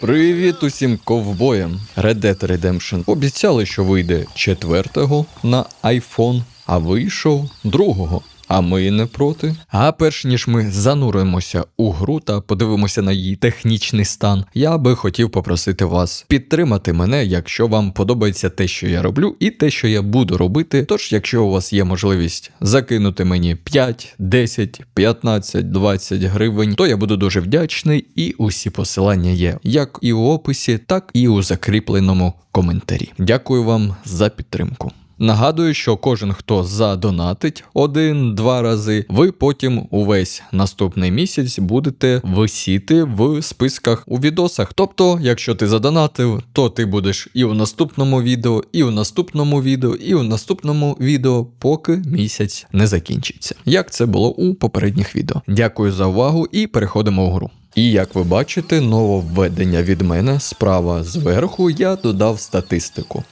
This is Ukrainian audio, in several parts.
Привіт усім ковбоям! Red Dead Redemption обіцяли, що вийде 4-го на iPhone, а вийшов другого. А ми не проти. А перш ніж ми зануримося у гру та подивимося на її технічний стан, я би хотів попросити вас підтримати мене, якщо вам подобається те, що я роблю, і те, що я буду робити. Тож, якщо у вас є можливість закинути мені 5, 10, 15, 20 гривень, то я буду дуже вдячний, і усі посилання є як і у описі, так і у закріпленому коментарі. Дякую вам за підтримку. Нагадую, що кожен, хто задонатить один-два рази, ви потім увесь наступний місяць будете висіти в списках у відосах. Тобто, якщо ти задонатив, то ти будеш і у наступному відео, і у наступному відео, і у наступному відео, поки місяць не закінчиться. Як це було у попередніх відео. Дякую за увагу і переходимо у гру. І як ви бачите, нововведення від мене справа зверху я додав статистику.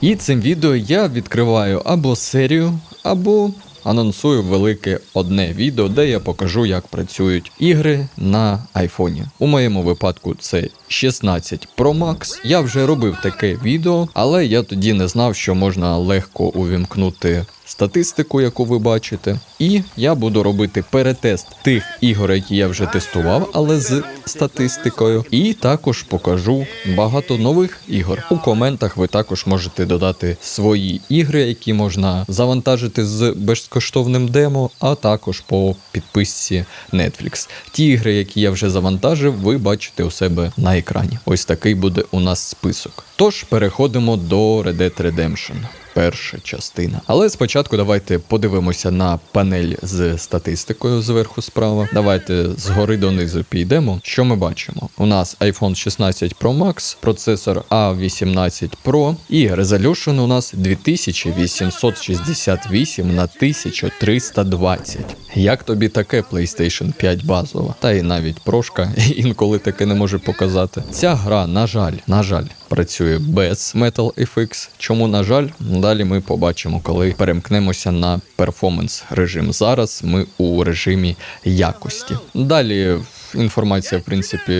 І цим відео я відкриваю або серію, або анонсую велике одне відео, де я покажу, як працюють ігри на айфоні. У моєму випадку це 16 Pro Max. Я вже робив таке відео, але я тоді не знав, що можна легко увімкнути статистику, яку ви бачите. І я буду робити перетест тих ігор, які я вже тестував, але з статистикою. І також покажу багато нових ігор. У коментах ви також можете додати свої ігри, які можна завантажити з безкоштовним демо, а також по підписці Netflix. Ті ігри, які я вже завантажив, ви бачите у себе на екрані. Ось такий буде у нас список. Тож переходимо до Red Dead Redemption перша частина. Але спочатку давайте подивимося на панель з статистикою зверху справа. Давайте згори донизу підемо. Що ми бачимо? У нас iPhone 16 Pro Max, процесор A18 Pro і Resolution у нас 2868 на 1320. Як тобі таке PlayStation 5 базова? Та і навіть прошка інколи таке не може показати. Ця гра, на жаль, на жаль, працює без Metal FX. Чому, на жаль, далі ми побачимо, коли перемкнемося на перформанс режим. Зараз ми у режимі якості. Далі. Інформація, в принципі,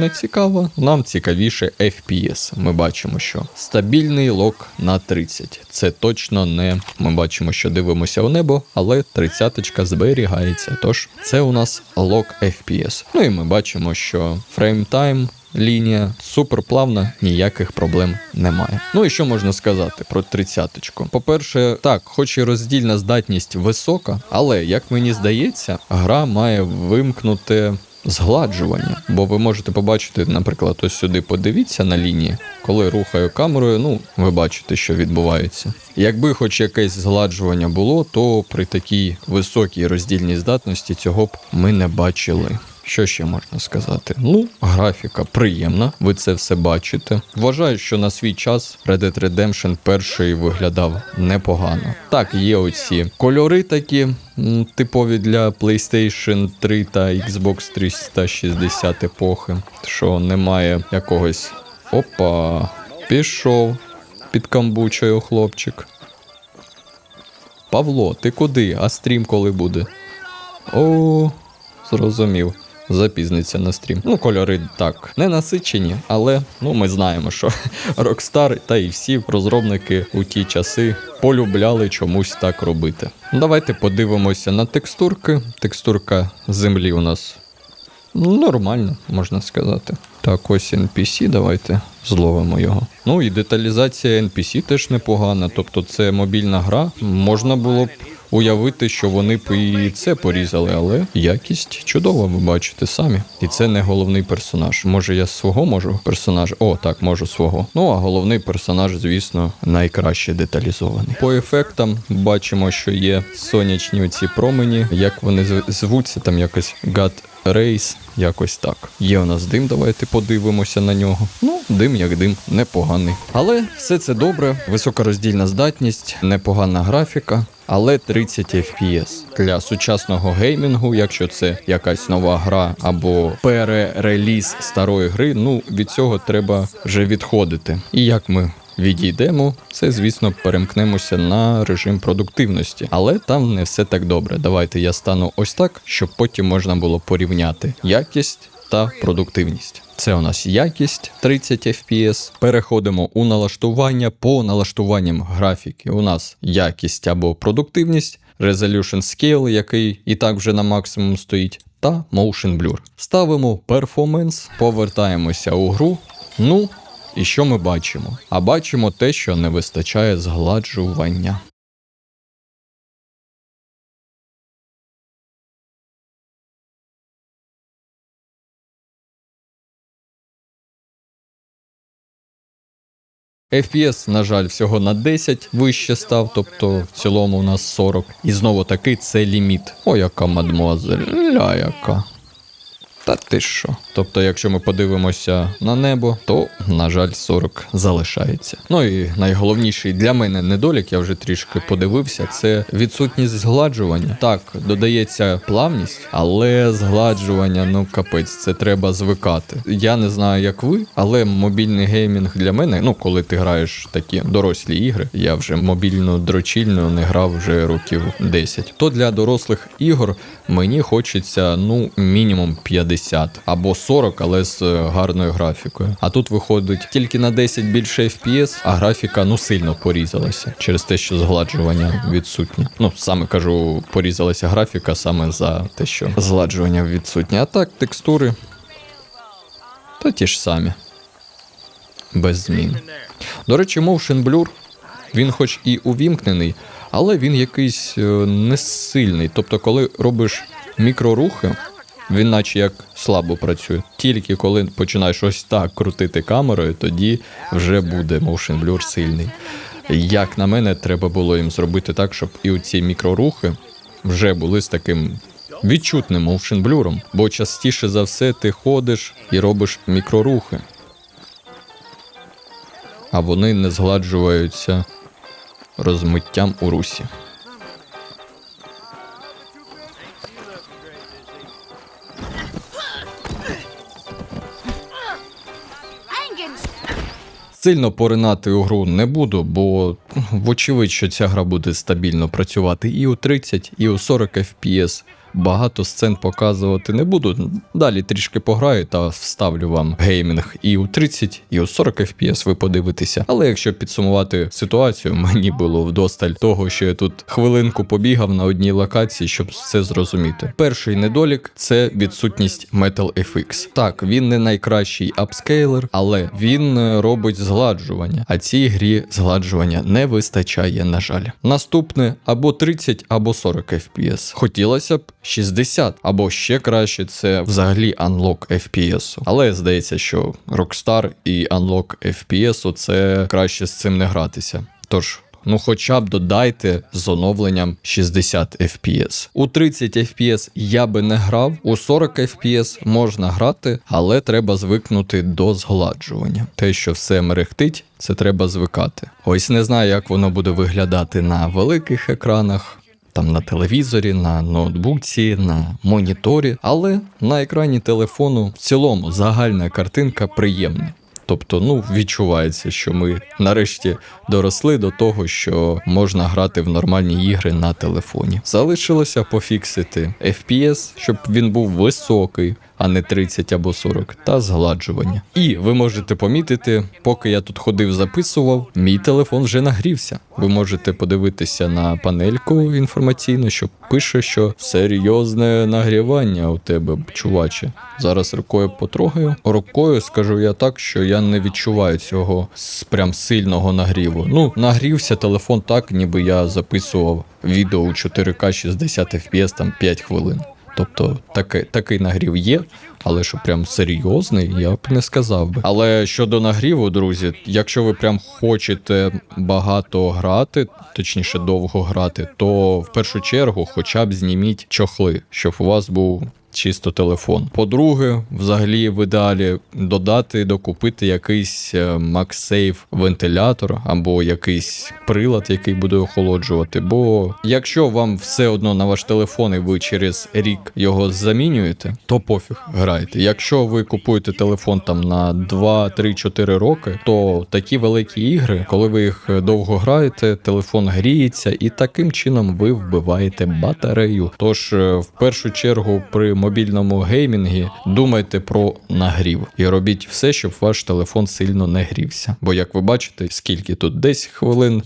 не цікава. Нам цікавіше FPS. Ми бачимо, що стабільний лок на 30. Це точно не ми бачимо, що дивимося у небо, але 30-ка зберігається. Тож це у нас лок FPS. Ну і ми бачимо, що фреймтайм лінія суперплавна, ніяких проблем немає. Ну і що можна сказати про тридцяточку? По-перше, так, хоч і роздільна здатність висока, але як мені здається, гра має вимкнути. Згладжування, бо ви можете побачити, наприклад, ось сюди подивіться на лінії, коли рухаю камерою, ну ви бачите, що відбувається. Якби хоч якесь згладжування було, то при такій високій роздільній здатності цього б ми не бачили. Що ще можна сказати? Ну, графіка приємна, ви це все бачите. Вважаю, що на свій час Red Dead Redemption перший виглядав непогано. Так, є оці кольори такі. Типові для PlayStation 3 та Xbox 360 епохи, що немає якогось опа, пішов під камбучою хлопчик. Павло, ти куди? А стрім коли буде? О, зрозумів. Запізниться на стрім. Ну, кольори так не насичені, але ну ми знаємо, що Rockstar та і всі розробники у ті часи полюбляли чомусь так робити. Давайте подивимося на текстурки. Текстурка землі у нас нормальна, можна сказати. Так, ось NPC, давайте зловимо його. Ну і деталізація NPC теж непогана. Тобто це мобільна гра. Можна було б уявити, що вони б і це порізали, але якість чудова, ви бачите самі. І це не головний персонаж. Може, я свого можу персонажа? О, так, можу свого. Ну а головний персонаж, звісно, найкраще деталізований. По ефектам бачимо, що є сонячні оці промені. Як вони зв- звуться, там якось God Рейс, якось так. Є у нас дим, давайте подивимося на нього. Ну, дим як дим, непоганий. Але все це добре, високороздільна здатність, непогана графіка. Але 30 FPS. для сучасного геймінгу, якщо це якась нова гра або перереліз старої гри, ну від цього треба вже відходити. І як ми відійдемо, це звісно перемкнемося на режим продуктивності, але там не все так добре. Давайте я стану ось так, щоб потім можна було порівняти якість та продуктивність. Це у нас якість 30 FPS. Переходимо у налаштування. По налаштуванням графіки у нас якість або продуктивність, Resolution Scale, який і так вже на максимум стоїть, та Motion Blur. Ставимо Performance, повертаємося у гру. Ну, і що ми бачимо? А бачимо те, що не вистачає згладжування. FPS, на жаль, всього на 10 вище став, тобто в цілому у нас 40. І знову таки це ліміт. О, яка мадмуазель, ля яка. Та ти що? Тобто, якщо ми подивимося на небо, то, на жаль, 40 залишається. Ну і найголовніший для мене недолік, я вже трішки подивився, це відсутність згладжування. Так, додається плавність, але згладжування, ну капець, це треба звикати. Я не знаю, як ви, але мобільний геймінг для мене, ну коли ти граєш такі дорослі ігри, я вже мобільну дрочільну не грав вже років 10. То для дорослих ігор мені хочеться ну мінімум 50 або 40, але з е, гарною графікою. А тут виходить тільки на 10 більше FPS, а графіка ну сильно порізалася через те, що згладжування відсутнє. Ну саме кажу, порізалася графіка саме за те, що згладжування відсутнє. А так, текстури та ті ж самі. Без змін. До речі, Motion Blur, він хоч і увімкнений, але він якийсь е, не сильний. Тобто, коли робиш мікрорухи, він наче як слабо працює. Тільки коли починаєш ось так крутити камерою, тоді вже буде Motion Blur сильний. Як на мене, треба було їм зробити так, щоб і оці мікрорухи вже були з таким відчутним Motion Blur, бо частіше за все ти ходиш і робиш мікрорухи. А вони не згладжуються розмиттям у русі. Сильно поринати у гру не буду, бо вочевидь, що ця гра буде стабільно працювати і у 30, і у 40 FPS. Багато сцен показувати не буду. Далі трішки пограю та вставлю вам геймінг і у 30, і у 40 FPS ви подивитеся. Але якщо підсумувати ситуацію, мені було вдосталь того, що я тут хвилинку побігав на одній локації, щоб все зрозуміти. Перший недолік це відсутність Metal FX. Так, він не найкращий апскейлер, але він е, робить згладжування. А цій грі згладжування не вистачає, на жаль. Наступне або 30, або 40 FPS. Хотілося б 60, або ще краще, це взагалі Unlock FPS. Але здається, що Rockstar і Unlock FPS це краще з цим не гратися. Тож. Ну, хоча б додайте з оновленням 60 FPS. У 30 FPS я би не грав, у 40 FPS можна грати, але треба звикнути до згладжування. Те, що все мерехтить, це треба звикати. Ось не знаю, як воно буде виглядати на великих екранах там на телевізорі, на ноутбуці, на моніторі, але на екрані телефону в цілому загальна картинка приємна. Тобто, ну відчувається, що ми нарешті доросли до того, що можна грати в нормальні ігри на телефоні. Залишилося пофіксити FPS, щоб він був високий, а не 30 або 40, та згладжування. І ви можете помітити, поки я тут ходив, записував, мій телефон вже нагрівся. Ви можете подивитися на панельку інформаційну, що пише, що серйозне нагрівання у тебе, чуваче. Зараз рукою потрогаю. Рукою скажу я так, що я не відчуваю цього прям сильного нагріву. Ну, нагрівся телефон так, ніби я записував відео у 4К 60 FPS там 5 хвилин. Тобто таке, такий нагрів є, але що прям серйозний, я б не сказав би. Але щодо нагріву, друзі, якщо ви прям хочете багато грати, точніше довго грати, то в першу чергу хоча б зніміть чохли, щоб у вас був. Чисто телефон. По-друге, взагалі в ідеалі додати, докупити якийсь е, MagSafe вентилятор або якийсь прилад, який буде охолоджувати. Бо якщо вам все одно на ваш телефон і ви через рік його замінюєте, то пофіг грайте. Якщо ви купуєте телефон там на 2, 3, 4 роки, то такі великі ігри, коли ви їх довго граєте, телефон гріється, і таким чином ви вбиваєте батарею. Тож, е, в першу чергу, при мобільному геймінгі, думайте про нагрів і робіть все, щоб ваш телефон сильно не грівся. Бо як ви бачите, скільки тут десь хвилин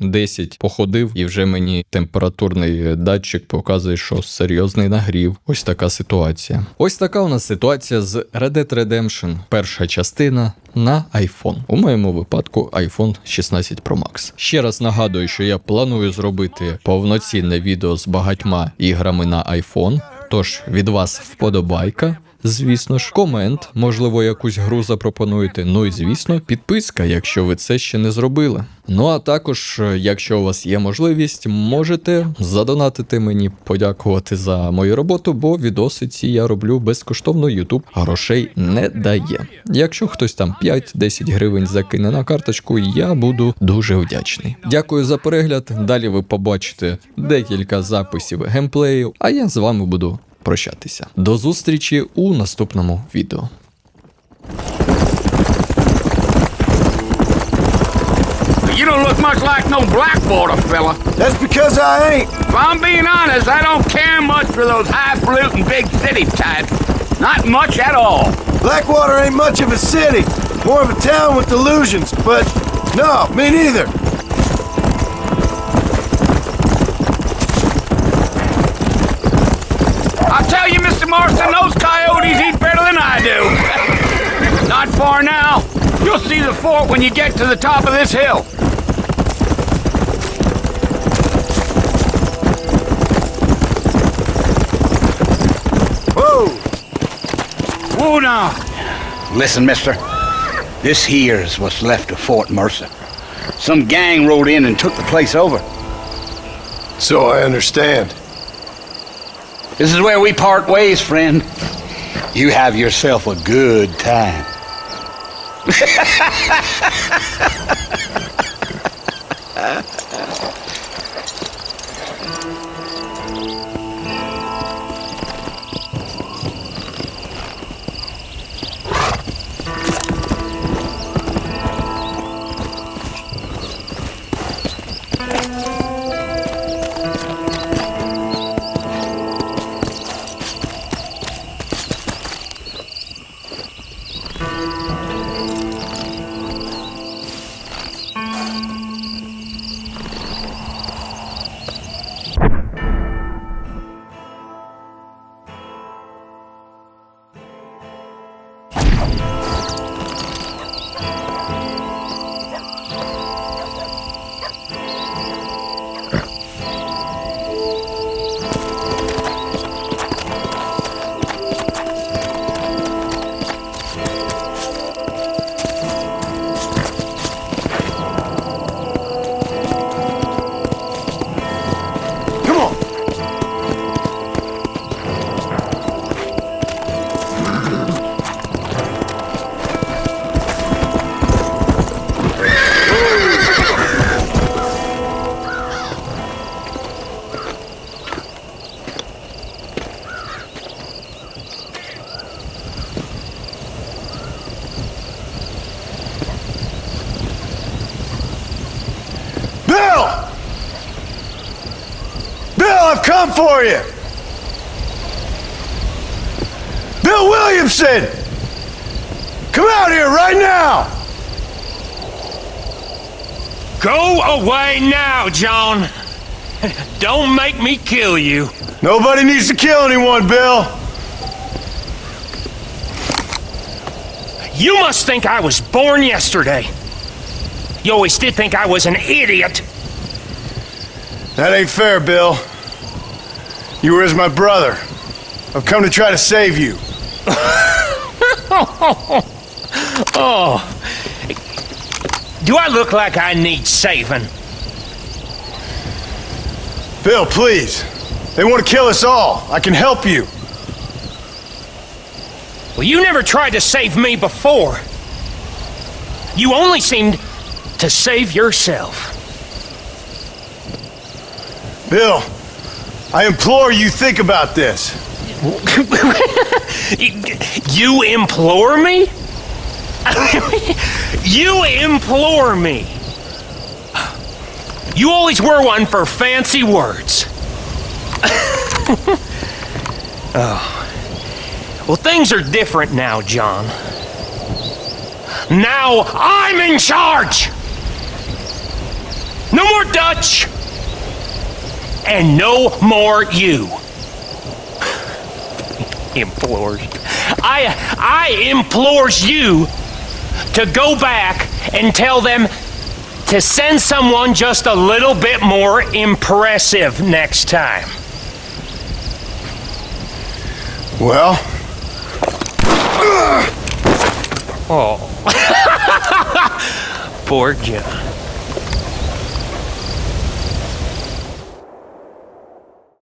5-10 походив, і вже мені температурний датчик показує, що серйозний нагрів. Ось така ситуація. Ось така у нас ситуація з Red Dead Redemption. Перша частина на iPhone. У моєму випадку iPhone 16 Pro Max. Ще раз нагадую, що я планую зробити повноцінне відео з багатьма іграми на iPhone. Тож від вас вподобайка. Звісно ж, комент, можливо, якусь гру запропонуєте. Ну і звісно, підписка, якщо ви це ще не зробили. Ну а також, е, якщо у вас є можливість, можете задонатити мені, подякувати за мою роботу, бо відоси ці я роблю безкоштовно. YouTube грошей не дає. Якщо хтось там 5-10 гривень закине на карточку, я буду дуже вдячний. Дякую за перегляд. Далі ви побачите декілька записів геймплею, а я з вами буду прощатися. До зустрічі у наступному відео. You don't look much like no Blackwater fella. That's because I ain't. If I'm being honest, I don't care much for those highfalutin big city types. Not much at all. Blackwater ain't much of a city. More of a town with delusions, but no, me neither. I'll tell you, Mr. Marston, those coyotes eat better than I do. Not far now. You'll see the fort when you get to the top of this hill. Whoa! Whoa now. Listen, mister. This here's what's left of Fort Mercer. Some gang rode in and took the place over. So I understand. This is where we part ways, friend. You have yourself a good time. Williamson! Come out here right now! Go away now, John. Don't make me kill you. Nobody needs to kill anyone, Bill! You must think I was born yesterday. You always did think I was an idiot. That ain't fair, Bill. You were as my brother. I've come to try to save you. Oh. oh. Do I look like I need saving? Bill, please. They want to kill us all. I can help you. Well, you never tried to save me before. You only seemed to save yourself. Bill, I implore you think about this. you implore me? you implore me. You always were one for fancy words. oh. Well, things are different now, John. Now I'm in charge! No more Dutch! And no more you. Implores. I I implores you to go back and tell them to send someone just a little bit more impressive next time. Well, Oh. Poor John.